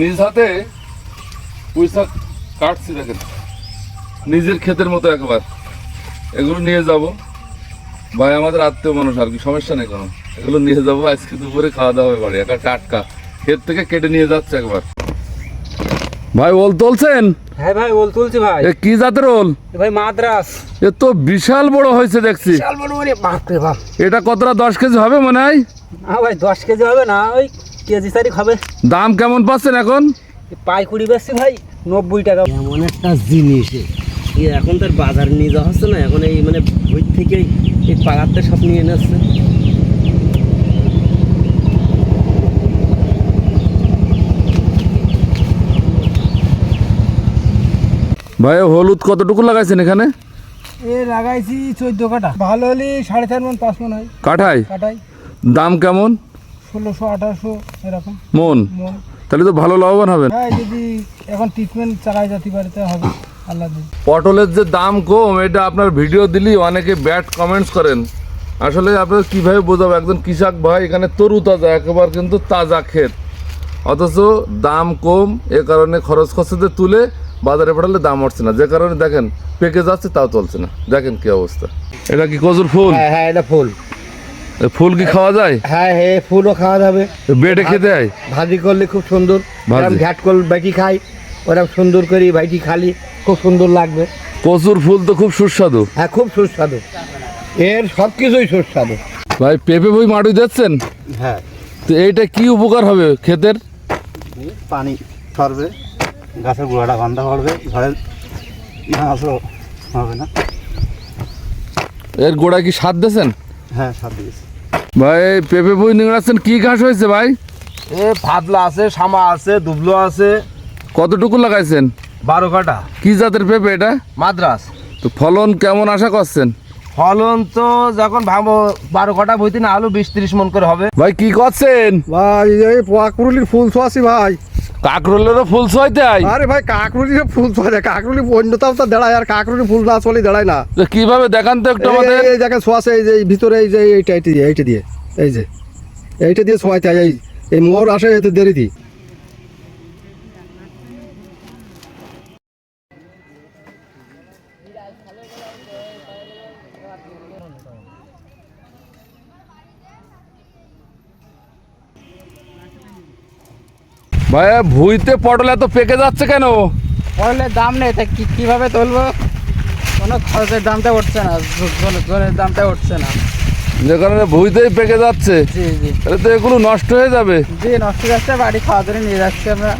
নিজ হাতে পয়সা কাটছি দেখেন। নিজের ক্ষেতের মতো একবার। এগুলো নিয়ে যাব। ভাই আমাদের আত্মীয় মানুষ আর কি সমস্যা নেই কোনো। এগুলো নিয়ে যাব আজকে দুপুরে খাওয়া দাওয়া হবে বাড়ি একটা টাটকা। ক্ষেত থেকে কেটে নিয়ে যাচ্ছে একবার। ভাই ওল তুলছেন? হ্যাঁ ভাই ওল তুলছি ভাই। এ কি জাতের ওল? ভাই মাদ্রাস। এ তো বিশাল বড় হয়েছে দেখছি। বিশাল বড় বড় বাপরে বাপ। এটা কতটা দশ কেজি হবে মনে হয়? হ্যাঁ ভাই দশ কেজি হবে না ওই কেজি তারিখ হবে। দাম কেমন পাচ্ছেন এখন? পাইকুড়ি বেশি ভাই নব্বই টাকা। এমন একটা জিনিস এ। এখন তার বাজার নিয়ে যাওয়া হচ্ছে না এখন এই মানে বই থেকেই এই পাড়াতে সব নিয়ে নিচ্ছে ভাই হলুদ কতটুকু লাগাইছেন এখানে? এ লাগাইছি চোদ্দ কাটা ভালো হলে সাড়ে চার মন পাঁচ মন হয়। কাঠায়? কাটাই দাম কেমন? ষোলোশো আঠারোশো এরকম। মন? মন। তাহলে তো ভালো লাভবান হবেন। হ্যাঁ যদি এখন ট্রিটমেন্ট চালাই যেতে পারে হবে আল্লাহ পটলের যে দাম কম এটা আপনার ভিডিও দিলি অনেকে ব্যাড কমেন্টস করেন। আসলে আপনার কীভাবে বোঝাবো একজন কৃষক ভাই এখানে তরু তাজা একেবারে কিন্তু তাজা ক্ষেত। অথচ দাম কম এ কারণে খরচ খরচতে তুলে বাজারে পাঠালে দাম উঠছে না। যে কারণে দেখেন পেকে যাচ্ছে তাও চলছে না। দেখেন কি অবস্থা। এটা কি কজুর ফুল? হ্যাঁ হ্যাঁ এটা ফুল। ফুল কি খাওয়া যায়? হ্যাঁ হ্যাঁ ফুলও খাওয়া যাবে। বেটে খেতে হয়? ভাজি করলে খুব সুন্দর। ঘ্যাট করলে বাইটি খাই ওরকম সুন্দর করে বাইটি খালি খুব সুন্দর লাগবে। কচুর ফুল তো খুব সুস্বাদু। হ্যাঁ খুব সুস্বাদু। এর সব কিছুই সুস্বাদু। ভাই পেঁপে বই মাটি দিচ্ছেন হ্যাঁ। তো এইটা কি উপকার হবে ক্ষেতের? পানি সরবে গাছের গোড়াটা গন্ধা পড়বে ঝড়ে ঘাসও হবে না। এর গোড়া কি সার দিয়েছেন? হ্যাঁ সার দিয়েছি। ভাই পেঁপে বই নিংড়াচ্ছেন কি ঘাস হয়েছে ভাই? এ ফাদলা আছে সামা আছে দুবলো আছে। কতটুকু লাগাইছেন? বারো কাটা কি জাতের পেঁপে এটা? মাদ্রাস। তো ফলন কেমন আশা করছেন? ফলন তো যখন ভাবো বারো কাটা বইতে না আলু বিশ ত্রিশ মন করে হবে। ভাই কি করছেন? ভাই এই কাকরুলির ফুল ছোয়াছি ভাই। কাকরোলেরও ফুল ছয়তে আই আরে ভাই কাকরুলির ফুল ছোয়া কাকরুলি অন্যতাও তো দাঁড়ায় আর কাকরুলি ফুল না চলে দাঁড়ায় না। কীভাবে দেখান তো একটু আমাদের। এই- দেখেন ছোয়াছে এই যে ভিতরে এই যে এইটা এইটা দিয়ে এইটা দিয়ে এই যে। এইটা দিয়ে ছোয়াইতে এই এই মোর আসে এতে দেরি দি। ভাই ভুইতে পটল এত পেকে যাচ্ছে কেন? পটলের দাম নেই তা কি কীভাবে তুলবো? কোনো খরচের দামটা উঠছে না জনের দামটা উঠছে না। যে কারণে ভুইতেই পেকে যাচ্ছে। জি জি। তাহলে তো এগুলো নষ্ট হয়ে যাবে। জি নষ্ট হয়ে যাচ্ছে বাড়ি খাওয়া ধরে নিয়ে যাচ্ছি আমরা।